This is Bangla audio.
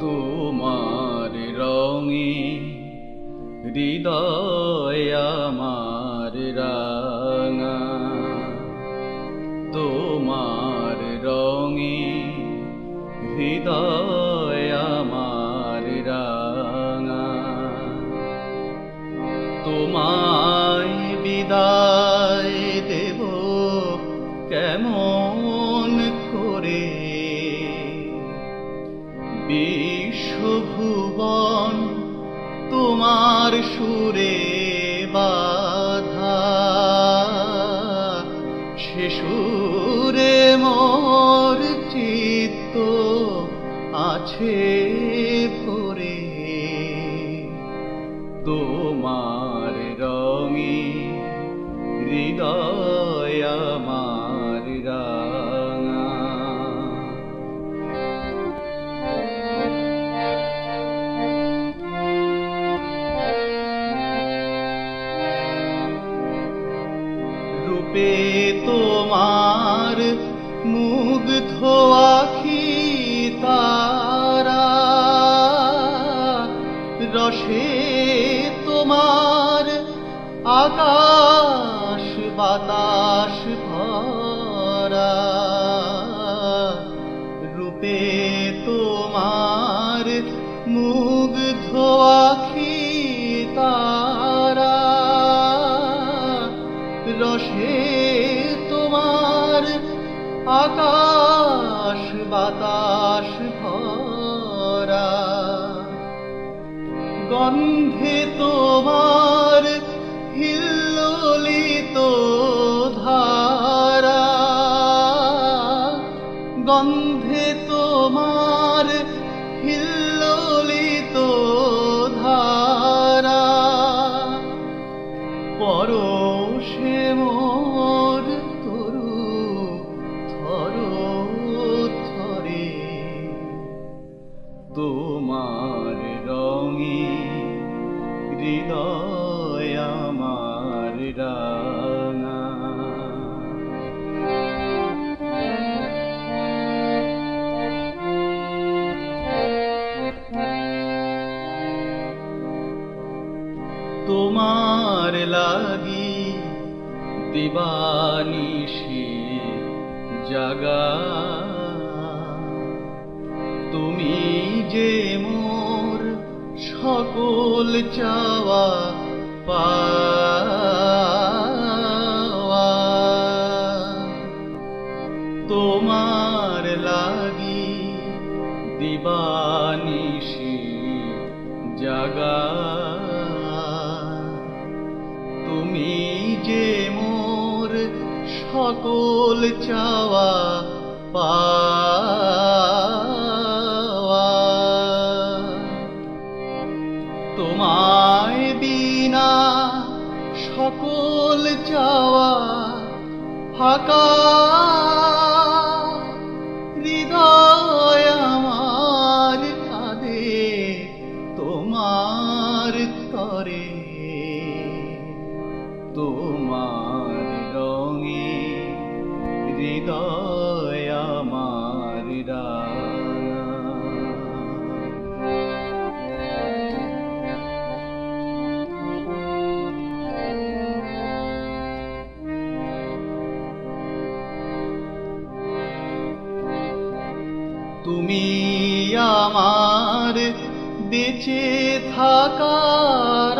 তোমার রঙে হৃদয় আমার রাঙা। তোমার রঙে হৃদয় আমার রাঙা। তোমায় বিশ্বভুবন তোমার সুরে বাধা। সুরে মোর চিত্ত আছে পরে তোমার রঙে হৃদয় আমার। রূপে তোমার মুগ্ধ আখি তারা। রসে তোমার আকাশ বাতাস ভরা। রসে তোমার আকাশ বাতাস ভরা। গন্ধে তোমার হিল্লোলিত তোমার লাগি দিবানিশি জাগা। তুমি যে মোর সকল চাওয়া পাওয়া। তোমার লাগি দিবানিশি জাগা। সকল চাওয়া পাওয়া। তোমায় বিনা সকল চাওয়া ফাঁকা। হৃদয় আমার তোমার তরে তোমার হৃদয় আমার তুমি আমার বেঁচে থাকার